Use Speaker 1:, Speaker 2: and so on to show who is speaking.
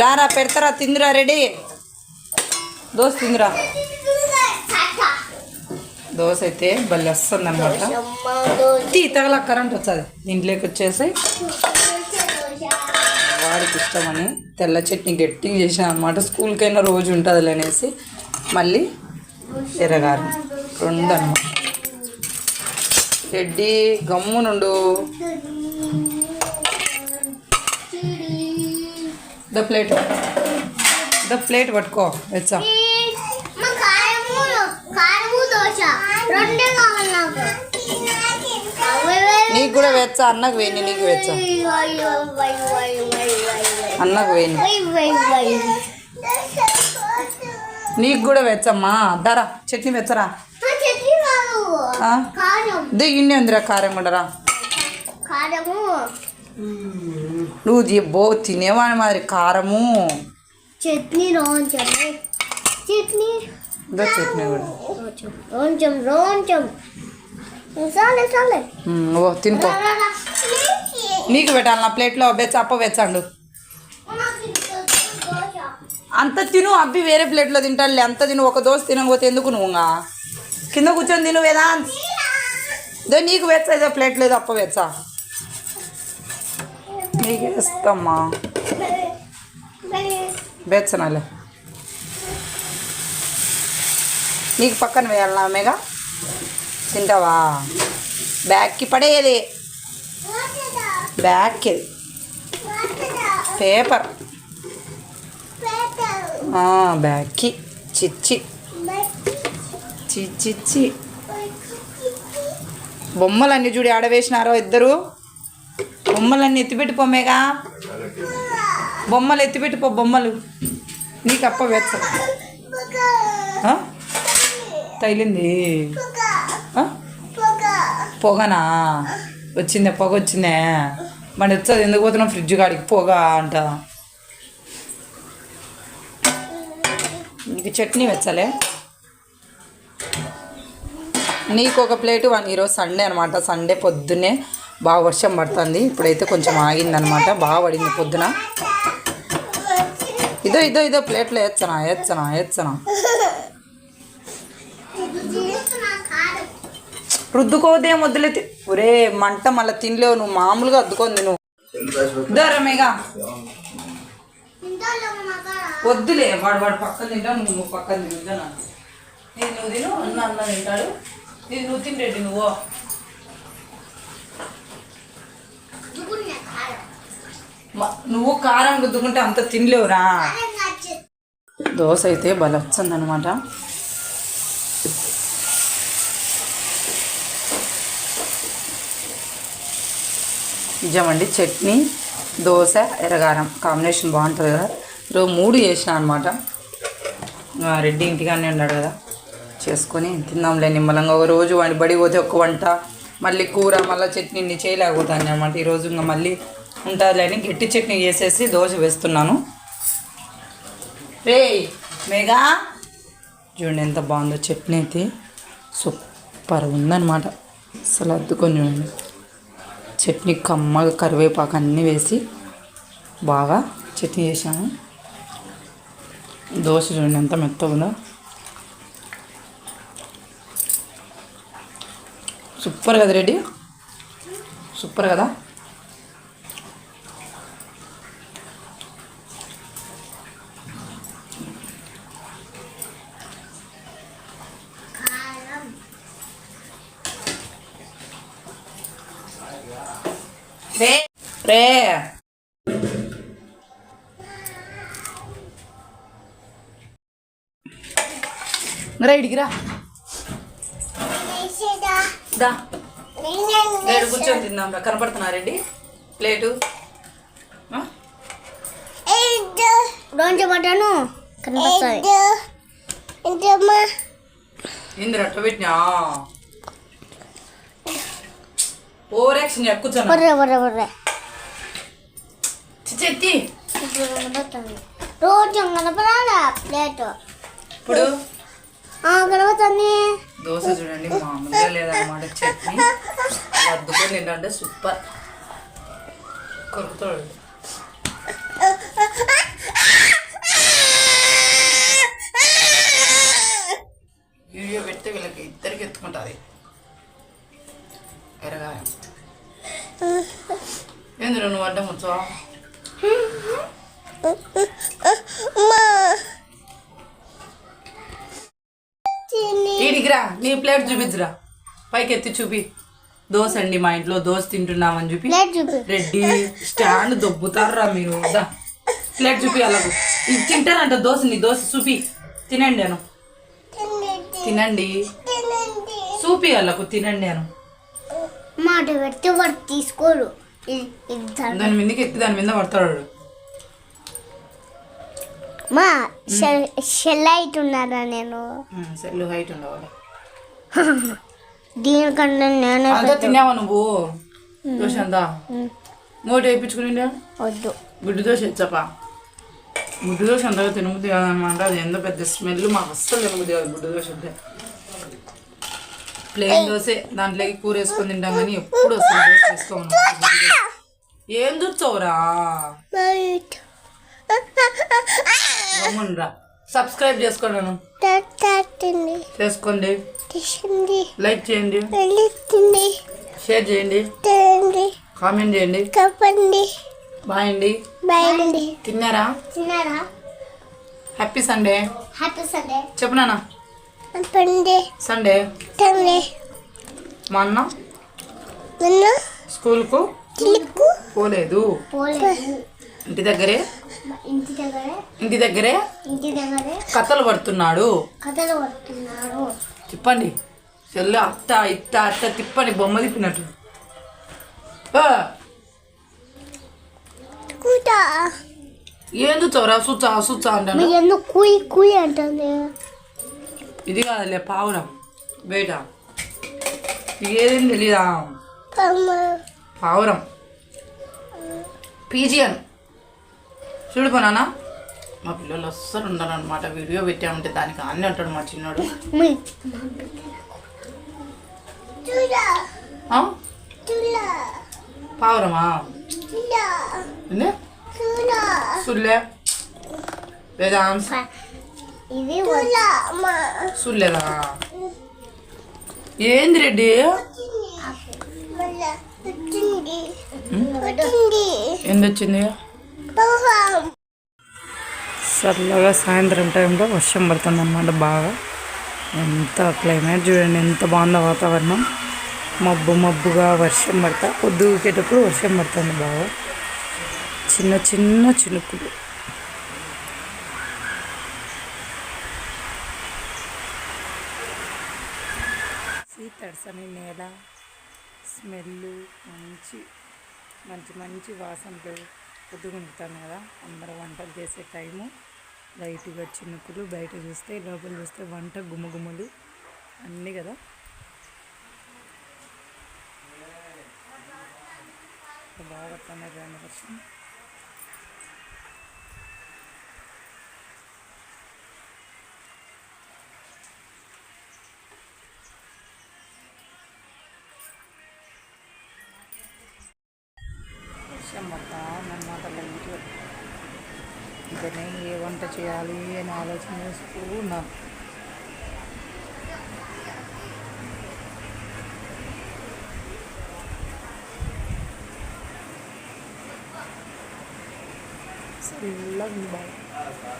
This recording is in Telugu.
Speaker 1: రారా పెడతారా? తిందిరా రెడీ. దోశ తిందిరా. దోశ అయితే భలే వస్తుంది అనమాట తీ తగల కరెంట్ వచ్చేది దీంట్లోకి వచ్చేసి వాడికి ఇష్టమని తెల్ల చట్నీ గట్టిగా చేసాను అనమాట స్కూల్కైనా రోజు ఉంటుంది అనేసి మళ్ళీ ఎర్రగారం రెండు అనమాట రెడ్డి గమ్మునుండు ద ప్లేట్ ద ప్లేట్ పట్టుకో వెచ్చా
Speaker 2: మా కారము కారము దోశ రెండే కావాలి నాకు
Speaker 1: కూడా వెచ్చా అన్నకు వేయండి నీకు వెచ్చా. అన్నకు వేయండి. నీకు కూడా వెచ్చమ్మా. దరా చట్నీ వెచ్చరా?
Speaker 2: చట్నీ కాదు
Speaker 1: ఆ?
Speaker 2: కారం
Speaker 1: దే ఇన్ని ఉందిరా కారం కూడా రా.
Speaker 2: కారము
Speaker 1: నువ్వు బో తినేవాడి మాదిరి కారము.
Speaker 2: చట్నీ రోంచం. చట్నీ
Speaker 1: కూడా.
Speaker 2: రోంచం రోంచం.
Speaker 1: ఓ తినుకో. నీకు పెట్టాలి నా ప్లేట్లో బెచ్చ అప్ప వెచ్చండు అంత తిను అబ్బి వేరే ప్లేట్లో తింటానులే అంత తిను ఒక దోశ తినకపోతే ఎందుకు నువ్వు? కింద కూర్చొని తిను వేదా దో నీకు వెచ్చ ఏదో ప్లేట్ లేదు అప్ప వెచ్చా నీకు వేస్తామ్మా. బెచ్చనాలే నీకు పక్కన వేయాలనా మేఘ తింటావా? బ్యాగ్కి పడేది బ్యాగ్కి. పేపర్. బ్యాగ్కి. చిచ్చి. చిచ్చిచ్చి. బొమ్మలన్నీ చూడి ఆడవేసినారో ఇద్దరు. బొమ్మలన్నీ ఎత్తిపెట్టిపోమేగా బొమ్మలు ఎత్తిపెట్టిపో బొమ్మలు. నీకు అప్ప తగిలింది. పొగనా? వచ్చిందే పొగ వచ్చిందే. మన వచ్చేది ఎందుకు పోతున్నాం ఫ్రిడ్జ్ కాడికి పొగ అంట. నీకు చట్నీ వెచ్చలే? నీకు ఒక ప్లేట్ వన్ ఈరోజు సండే అనమాట సండే పొద్దున్నే బాగా వర్షం పడుతుంది. ఇప్పుడైతే కొంచెం ఆగిందనమాట బాగా పడింది పొద్దున. ఇదో ఇదో ఇదో ప్లేట్లో వేచ్చనా వేచ్చనా వేచ్చనా రుద్దుకోదేం వద్దులే ఒరే మంట మళ్ళీ తినలేవు నువ్వు మామూలుగా అద్దుకొని నువ్వు దూరమేగా వద్దులే వాడు వాడు పక్కన తింటావు నువ్వు నువ్వు పక్కన తింటా నేను నువ్వు తిను అన్న అన్న తింటాడు. నేను నువ్వు తింటేటి నువ్వు నువ్వు కారం గుద్దుకుంటే అంత తినలేవురా. దోశ అయితే భలే నిజమండి చట్నీ దోశ ఎర్రగారం. కాంబినేషన్ బాగుంటుంది కదా. ఈరోజు మూడు చేసిన అనమాట రెడ్డి ఇంటిగానే ఉన్నాడు కదా. చేసుకొని తిందాంలే నిమ్మలంగా. ఒక రోజు వాడి బడి పోతే ఒక వంట మళ్ళీ కూర మళ్ళీ చట్నీ ఇన్ని చేయలేకపోతాను అనమాట ఈరోజు ఇంకా మళ్ళీ ఉంటుందిలే గట్టి చట్నీ చేసేసి దోశ వేస్తున్నాను. రే మేఘా! చూడండి ఎంత బాగుందో చట్నీ అయితే. సూపర్ ఉందన్నమాట. అసలు అద్దుకొని చూడండి. చట్నీ కమ్మగా కరివేపాకు అన్నీ వేసి బాగా చట్నీ చేసాము దోశ చూడండి ఎంత మెత్తగా ఉందో. సూపర్ కదా రెడ్డి సూపర్ కదా రే రే రా ఇడికి రా దా లేడు కూర్చొని తిందాం రా కనపడుతున్నా రెడ్డి ప్లేటు
Speaker 2: కనిపిస్తాయి
Speaker 1: ఏంది రట్ట పెట్టినా ఓవర్ యాక్షన్ ఎక్కుచాను
Speaker 2: బర్రె బర్రె బర్రె
Speaker 1: చిచ్చెత్తి
Speaker 2: రోజు కనపడాలా ప్లేట్
Speaker 1: ఇప్పుడు?
Speaker 2: ఆ, కనబడుతుంది
Speaker 1: దోశ చూడండి మామూలుగా లేదన్నమాట చట్నీ. అద్దుకొని తింటే సూపర్. కొరుకుతాడు. వీడియో పెడితే వీళ్ళకి ఇద్దరికి ఎత్తుకుంటుంది. ఎరగాయ. ఎందుకు నువ్వు అడ్డం వచ్చావా ఈడికిరా నీ ప్లేట్ చూపించురా. పైకి ఎత్తి చూపి. దోశ అండి మా ఇంట్లో దోశ తింటున్నామని చూపి. రెడ్డి స్టాండ్ దొబ్బుతారా మీరు. దా ప్లేట్ చూపి అలాగూ ఇది తింటారంట దోశ నీ దోశ చూపి. తినండి అను. తినండి. చూపి అలాకు తినండి అను.
Speaker 2: మాట పెడితే వాడు తీసుకోరు.
Speaker 1: దాని మీదకి ఎత్తి దాని మీద పడతాడు
Speaker 2: మా షెల్ షెల్ ఉన్నారా నేను?
Speaker 1: సెల్లు హైట్ ఉండవాలి
Speaker 2: దీనికన్నా నేనే
Speaker 1: అంతా తిన్నావా నువ్వు? దోశ అంతా నోటి వేయించుకుని
Speaker 2: వద్దు.
Speaker 1: గుడ్డు దోశ ఇచ్చపా. గుడ్డు దోశ అంతగా తినబుద్ది కాదనమాట. అది ఎంత పెద్ద స్మెల్ మాకు అస్సలు తినబుద్ది కాదు గుడ్డు దోశ అంటే. ప్లేన్ దోశ దాంట్లోకి కూర వేసుకొని తింటాం కానీ ఎప్పుడు వస్తుంది దోశ ఏం చూస్తావురా సబ్స్క్రైబ్ చేసుకోండి చేసుకోండి. లైక్ చేయండి. షేర్ చేయండి. కామెంట్ చేయండి.
Speaker 2: కప్పండి
Speaker 1: బాయ్ అండి.
Speaker 2: బయలుండి
Speaker 1: తిన్నారా?
Speaker 2: తిన్నారా
Speaker 1: హ్యాపీ సండే.
Speaker 2: హ్యాపీ సండే
Speaker 1: చెప్పు నాన్న.
Speaker 2: పండి
Speaker 1: సండే.
Speaker 2: తండ్రి
Speaker 1: మా అన్న?
Speaker 2: నిన్ను?
Speaker 1: స్కూల్కు?
Speaker 2: చిలుకు
Speaker 1: పోలేదు.
Speaker 2: పోలేదు.
Speaker 1: ఇంటి దగ్గరే?
Speaker 2: ఇంటి దగ్గరే.
Speaker 1: ఇంటి దగ్గరే?
Speaker 2: ఇంటి దగ్గరే.
Speaker 1: కథలు పడుతున్నాడు.
Speaker 2: కథలు పడుతున్నారు.
Speaker 1: తిప్పండి. చెల్లు అత్త ఇత్త అత్త తిప్పండి. బొమ్మ తిప్పినట్టు ఏంది చోరా? సుచ్చా సుచ్చా
Speaker 2: మీరు ఎందుకు కుయ్ కుయ్ అంటుంది
Speaker 1: ఇది కాదులే పావురం. బయట ఏదేం తెలీదా పావురం పీజియన్ చూడు పోనా మా పిల్లలు అస్సలు ఉండరు అనమాట వీడియో పెట్టామంటే దానికి అన్నీ అంటాడు మా చిన్నోడు
Speaker 2: మీ
Speaker 1: ఆ? పావురమా ఏంది? సుల్లే వేదాంశ
Speaker 2: ఇది
Speaker 1: సుల్లేదా ఏంది రెడ్డి? ఏంది వచ్చింది? సాయంత్రం టైంలో వర్షం పడుతుంది అన్నమాట బాగా. ఎంత క్లైమేట్ చూడండి ఎంత బాగుందో వాతావరణం. మబ్బు మబ్బుగా వర్షం పడతా పొద్దుకేటప్పుడు వర్షం పడుతుంది బాగా. చిన్న చిన్న చినుకులు. తడిసని నేల స్మెల్ మంచి మంచి మంచి వాసనలు పొద్దుగుంటాను కదా. అందరూ వంటలు చేసే టైము. లైట్గా చినుకులు బయట చూస్తే లోపల చూస్తే వంట గుమగుమలు అన్నీ కదా. బాగా పడుతుంది దాని వర్షం. వర్షం పడతా అన్నమాట లైట్గా ఇంకనే ఏ వంట చేయాలి అని ఆలోచన చేస్తూ ఉన్నాను చల్లగా ఉంది బాగా